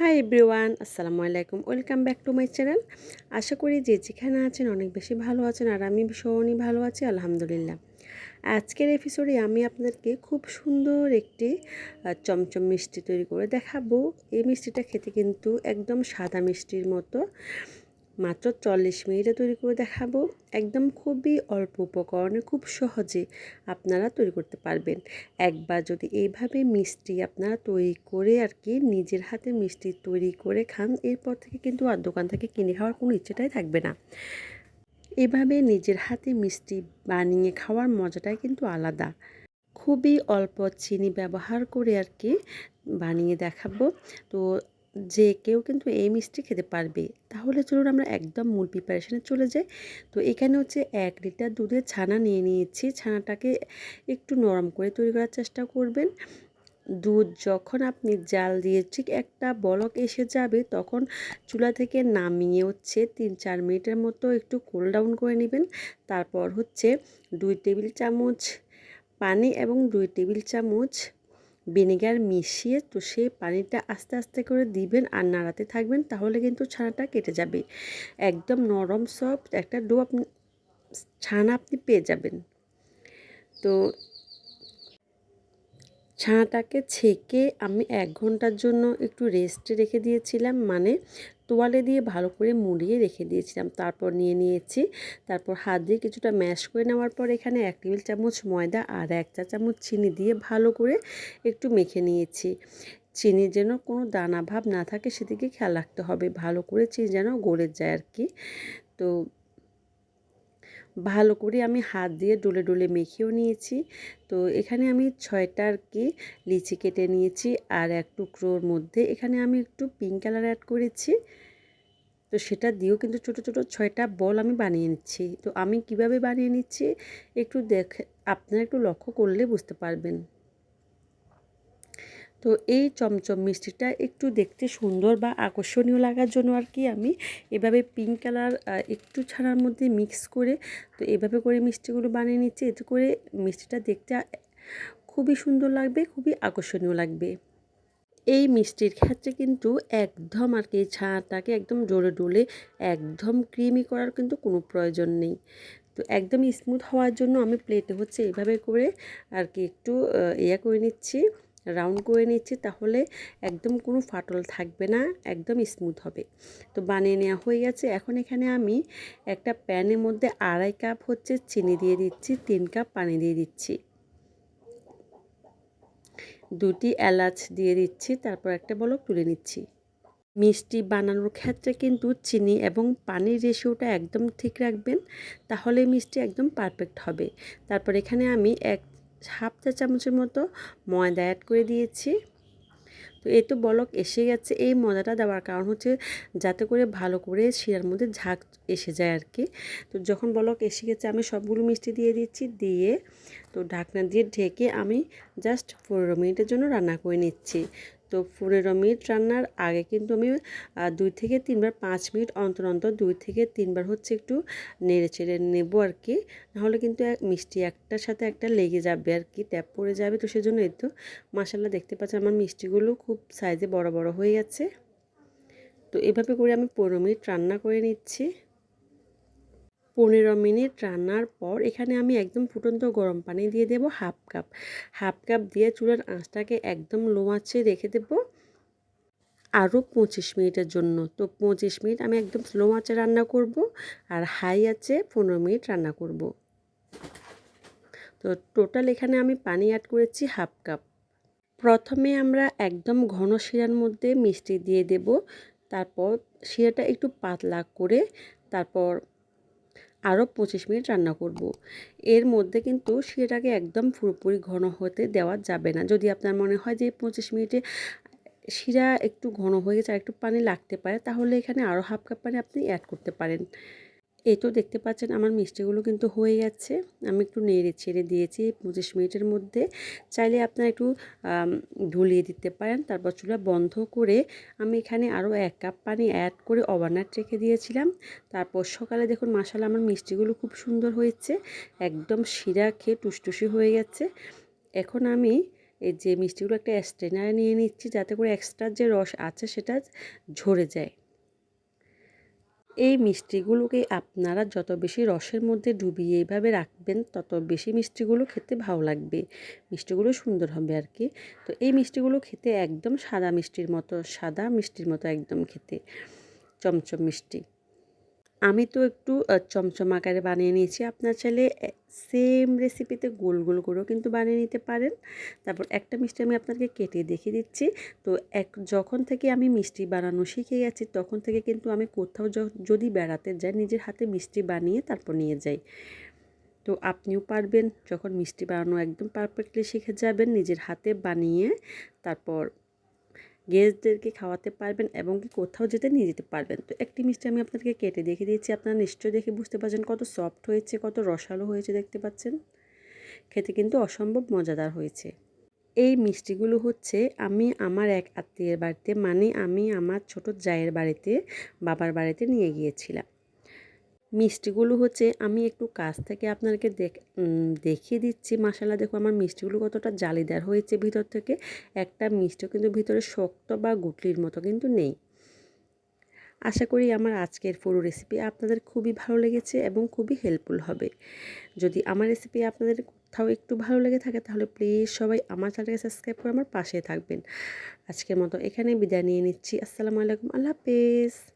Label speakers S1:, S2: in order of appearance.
S1: High everyone আসসালামু আলাইকুম। Welcome back to my channel আশা করি যে যেখানে আছেন অনেক বেশি ভালো আছেন আর আমি ভীষণই ভালো আছি, আলহামদুলিল্লাহ। আজকের এপিসোডে আমি আপনাদেরকে খুব সুন্দর একটি চমচম মিষ্টি তৈরি করে দেখাবো। এই মিষ্টিটা খেতে কিন্তু একদম সাদা মিষ্টির মতো। মাত্র চল্লিশ মিনিটে তৈরি করে দেখাবো। একদম খুবই অল্প উপকরণে, খুব সহজে আপনারা তৈরি করতে পারবেন। একবার যদি এইভাবে মিষ্টি আপনারা তৈরি করে আর কি নিজের হাতে মিষ্টি তৈরি করে খান, এরপর থেকে কিন্তু আর দোকান থেকে কিনে খাওয়ার কোনো ইচ্ছেটাই থাকবে না। এভাবে নিজের হাতে মিষ্টি বানিয়ে খাওয়ার মজাটাই কিন্তু আলাদা। খুবই অল্প চিনি ব্যবহার করে আর কি বানিয়ে দেখাবো। তো যে কেউ কিন্তু এই মিষ্টি খেতে পারবে, তাহলে চলুন আমরা একদম মূল প্রিপারেশানে চলে যাই। তো এখানে হচ্ছে এক লিটার দুধের ছানা নিয়ে নিয়েছি, ছানাটাকে একটু নরম করে তৈরি করার চেষ্টা করবেন। দুধ যখন আপনি জাল দিয়ে ঠিক একটা বলক এসে যাবে, তখন চুলা থেকে নামিয়ে হচ্ছে তিন চার মিনিটের মতো একটু কুল ডাউন করে নেবেন। তারপর হচ্ছে দুই টেবিল চামচ পানি এবং দুই টেবিল চামচ ভিনেগার মিশিয়ে তো সেই পানিটা আস্তে আস্তে করে দিবেন আর নাড়াতে থাকবেন, তাহলে কিন্তু ছানাটা কেটে যাবে। একদম নরম, সফট একটা ডো আপনি, ছানা আপনি পেয়ে যাবেন। তো ছানাটাকে ছেঁকে আমি এক ঘণ্টার জন্য একটু রেস্টে রেখে দিয়েছিলাম মানে তোয়ালে দিয়ে ভালো করে মুড়িয়ে রেখে দিয়েছিলাম। তারপর নিয়ে নিয়েছি। তারপর হাত দিয়ে কিছুটা ম্যাশ করে নেওয়ার পর এখানে এক টেবিল চামচ ময়দা আর এক চা চামচ চিনি দিয়ে ভালো করে একটু মেখে নিয়েছি। চিনি যেন কোনো দানা ভাব না থাকে সেদিকে খেয়াল রাখতে হবে। ভালো করে চিনি যেন গড়ে যায় আর কি। তো ভালো করে আমি হাত দিয়ে ডলে ডলে মেখেও নিয়েছি। তো এখানে আমি ছয়টা আর কি লিচি কেটে নিয়েছি আর এক টুকরোর মধ্যে এখানে আমি একটু পিঙ্ক কালার অ্যাড করেছি। তো সেটা দিয়েও কিন্তু ছোট ছোট ছয়টা বল আমি বানিয়ে নিচ্ছি। তো আমি কীভাবে বানিয়ে নিচ্ছি একটু দেখ, আপনারা একটু লক্ষ্য করলে বুঝতে পারবেন। তো এই চমচম মিষ্টিটা একটু দেখতে সুন্দর বা আকর্ষণীয় লাগার জন্য আর কি আমি এভাবে পিঙ্ক কালার একটু ছানার মধ্যে মিক্স করে, তো এভাবে করে মিষ্টিগুলো বানিয়ে নিচ্ছি। এতে করে মিষ্টিটা দেখতে খুবই সুন্দর লাগবে, খুবই আকর্ষণীয় লাগবে। এই মিষ্টির ক্ষেত্রে কিন্তু একদম আর কি ছানাটাকে একদম ডোলে ডোলে, একদম ক্রিমি করার কিন্তু কোনো প্রয়োজন নেই। তো একদম স্মুথ হওয়ার জন্য আমি প্লেটে হচ্ছে এভাবে করে আর কি একটু ইয়া করে নিচ্ছি। রাউন্ড করে নিচ্ছি তাহলে একদম কোনো ফাটল থাকবে না, একদম স্মুথ হবে। তো বানিয়ে নেওয়া হয়ে গেছে। এখন এখানে আমি একটা প্যানের মধ্যে আড়াই কাপ হচ্ছে চিনি দিয়ে দিচ্ছি, তিন কাপ পানি দিয়ে দিচ্ছি। দুটি এলাচ দিয়ে দিচ্ছি, তারপর একটা বলক তুলে নিচ্ছি। মিষ্টি বানানোর ক্ষেত্রে কিন্তু চিনি এবং পানির রেশিওটা একদম ঠিক রাখবেন, তাহলে মিষ্টি একদম পারফেক্ট হবে। তারপর এখানে আমি এক হাফ চা চামচের মতো ময়দা অ্যাড করে দিয়েছি। তো এই তো বলক এসে গেছে। এই ময়দাটা দেওয়ার কারণ হচ্ছে যাতে করে ভালো করে শিরার মধ্যে ঝাঁক এসে যায় আর কি তো যখন বলক এসে গেছে, আমি সবগুলো মিষ্টি দিয়ে দিচ্ছি। দিয়ে তো ঢাকনা দিয়ে ঢেকে আমি জাস্ট পনেরো মিনিটের জন্য রান্না করে নিচ্ছি। তো পনেরো মিনিট রান্নার আগে কিন্তু আমি দুই থেকে তিনবার, পাঁচ মিনিট অন্তর অন্তর দুই থেকে তিনবার হচ্ছে একটু নেড়ে চেড়ে নেব আর কি। নাহলে কিন্তু মিষ্টি একটার সাথে একটা লেগে যাবে আর কি, ট্যাপ পড়ে যাবে তো সেজন্য এই তো। মাসাল্লাহ দেখতে পাচ্ছেন আমার মিষ্টিগুলো খুব সাইজে বড় বড় হয়ে গেছে। তো এভাবে করে আমি পনেরো মিনিট রান্না করে নিচ্ছি। পনেরো মিনিট রান্নার পর এখানে আমি একদম ফুটন্ত গরম পানি দিয়ে দেব হাফ কাপ। হাফ কাপ দিয়ে চুলার আঁচটাকে একদম লো আঁচে রেখে দেব আরও পঁচিশ মিনিটের জন্য। তো পঁচিশ মিনিট আমি একদম স্লো আঁচে রান্না করব আর হাই আছে পনেরো মিনিট রান্না করব। তো টোটাল এখানে আমি পানি অ্যাড করেছি হাফ কাপ। প্রথমে আমরা একদম ঘন শিরার মধ্যে মিষ্টি দিয়ে দেব। তারপর শিরাটা একটু পাতলা করে তারপর আরও পঁচিশ মিনিট রান্না করব। এর মধ্যে কিন্তু সেটাকে একদম পুরোপুরি ঘন হতে দেওয়া যাবে না যদি আপনার মনে হয় যে পঁচিশ মিনিটে শিরা একটু ঘন হয়ে গেছে আর একটু পানি লাগতে পারে, তাহলে এখানে আরও হাফ কাপ পানি আপনি অ্যাড করতে পারেন এই তো দেখতে পাচ্ছেন আমার মিষ্টিগুলো কিন্তু হয়ে যাচ্ছে আমি একটু নেড়ে ছেড়ে দিয়েছি পঁচিশ মিনিটের মধ্যে। চাইলে আপনারা একটু ঢুলিয়ে দিতে পারেন। তারপর চুলা বন্ধ করে আমি এখানে আরও এক কাপ পানি অ্যাড করে ওভারনাইট রেখে দিয়েছিলাম। তারপর সকালে দেখুন মাসালা আমার মিষ্টিগুলো খুব সুন্দর হয়েছে। একদম শিরা খেয়ে টুসটুসি হয়ে গেছে। এখন আমি এই যে মিষ্টিগুলো একটা স্ট্রেনারে নিয়ে নিচ্ছি যাতে করে এক্সট্রা যে রস আছে সেটা ঝরে যায়। এই মিষ্টিগুলোকে আপনারা যত বেশি রসের মধ্যে ডুবিয়ে এইভাবে রাখবেন, তত বেশি মিষ্টিগুলো খেতে ভালো লাগবে। মিষ্টিগুলো সুন্দর হবে আর কি। তো এই মিষ্টিগুলো খেতে একদম সাদা মিষ্টির মতো, সাদা মিষ্টির মতো একদম খেতে। চমচম মিষ্টি। আমি তো একটু চমচম আকারে বানিয়ে নিয়েছি। আপনার চাইলে সেম রেসিপিতে গোল গোল করেও কিন্তু বানিয়ে নিতে পারেন। তারপর একটা মিষ্টি আমি আপনাকে কেটে দেখিয়ে দিচ্ছি। তো এক, যখন থেকে আমি মিষ্টি বানানো শিখে গেছি, তখন থেকে কিন্তু আমি কোথাও যদি বেড়াতে যাই, নিজের হাতে মিষ্টি বানিয়ে তারপর নিয়ে যাই। তো আপনিও পারবেন, যখন মিষ্টি বানানো একদম পারফেক্টলি শিখে যাবেন, নিজের হাতে বানিয়ে তারপর গেস্টদেরকে খাওয়াতে পারবেন এবং কি কোথাও যেতে নিয়ে যেতে পারবেন। তো একটি মিষ্টি আমি আপনাদেরকে কেটে দেখে দিয়েছি। আপনারা নিশ্চয়ই দেখে বুঝতে পারছেন কত সফট হয়েছে, কত রসালো হয়েছে দেখতে পাচ্ছেন। খেতে কিন্তু অসম্ভব মজাদার হয়েছে। এই মিষ্টিগুলো হচ্ছে আমি আমার এক আত্মীয়ের বাড়িতে মানে আমি আমার ছোট জায়ের বাড়িতে, বাবার বাড়িতে নিয়ে গিয়েছিলাম। মিষ্টিগুলো হচ্ছে আমি একটু কাছ থেকে আপনাদেরকে দেখিয়ে দিচ্ছি মাসালা দেখো আমার মিষ্টিগুলো কতটা জালিদার হয়েছে ভিতর থেকে। একটা মিষ্টিও কিন্তু ভিতরে শক্ত বা গুটলির মতো কিন্তু নেই। আশা করি আমার আজকের পুরো রেসিপি আপনাদের খুবই ভালো লেগেছে এবং খুবই হেল্পফুল হবে। যদি আমার রেসিপি আপনাদের কোথাও একটু ভালো লেগে থাকে, তাহলে প্লিজ সবাই আমার চ্যানেলকে সাবস্ক্রাইব করে আমার পাশে থাকবেন। আজকের মতো এখানে বিদায় নিয়ে নিচ্ছি। আসসালামু আলাইকুম। আল্লাহ হাফেজ।